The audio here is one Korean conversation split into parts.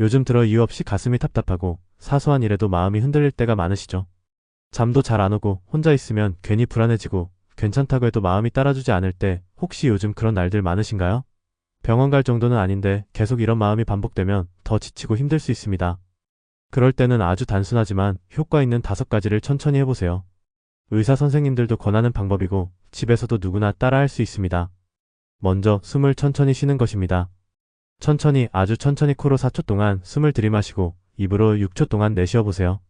요즘 들어 이유 없이 가슴이 답답하고 사소한 일에도 마음이 흔들릴 때가 많으시죠? 잠도 잘 안 오고 혼자 있으면 괜히 불안해지고 괜찮다고 해도 마음이 따라주지 않을 때 혹시 요즘 그런 날들 많으신가요? 병원 갈 정도는 아닌데 계속 이런 마음이 반복되면 더 지치고 힘들 수 있습니다. 그럴 때는 아주 단순하지만 효과 있는 다섯 가지를 천천히 해보세요. 의사 선생님들도 권하는 방법이고 집에서도 누구나 따라할 수 있습니다. 먼저 숨을 천천히 쉬는 것입니다. 천천히 아주 천천히 코로 4초 동안 숨을 들이마시고 입으로 6초 동안 내쉬어 보세요.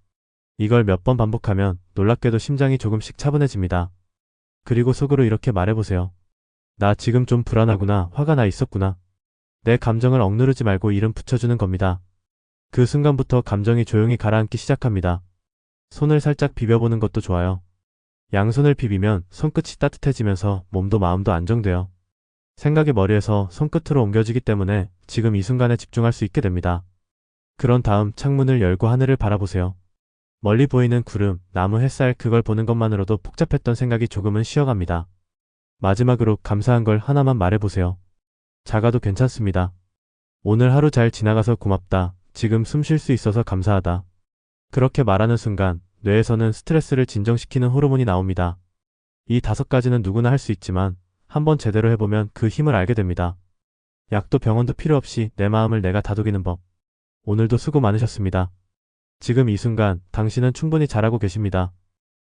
이걸 몇 번 반복하면 놀랍게도 심장이 조금씩 차분해집니다. 그리고 속으로 이렇게 말해보세요. 나 지금 좀 불안하구나, 화가 나 있었구나. 내 감정을 억누르지 말고 이름 붙여주는 겁니다. 그 순간부터 감정이 조용히 가라앉기 시작합니다. 손을 살짝 비벼보는 것도 좋아요. 양손을 비비면 손끝이 따뜻해지면서 몸도 마음도 안정돼요. 생각이 머리에서 손끝으로 옮겨지기 때문에 지금 이 순간에 집중할 수 있게 됩니다. 그런 다음 창문을 열고 하늘을 바라보세요. 멀리 보이는 구름, 나무 햇살 그걸 보는 것만으로도 복잡했던 생각이 조금은 쉬어갑니다. 마지막으로 감사한 걸 하나만 말해보세요. 작아도 괜찮습니다. 오늘 하루 잘 지나가서 고맙다. 지금 숨 쉴 수 있어서 감사하다. 그렇게 말하는 순간 뇌에서는 스트레스를 진정시키는 호르몬이 나옵니다. 이 다섯 가지는 누구나 할 수 있지만 한번 제대로 해보면 그 힘을 알게 됩니다. 약도 병원도 필요 없이 내 마음을 내가 다독이는 법. 오늘도 수고 많으셨습니다. 지금 이 순간 당신은 충분히 잘하고 계십니다.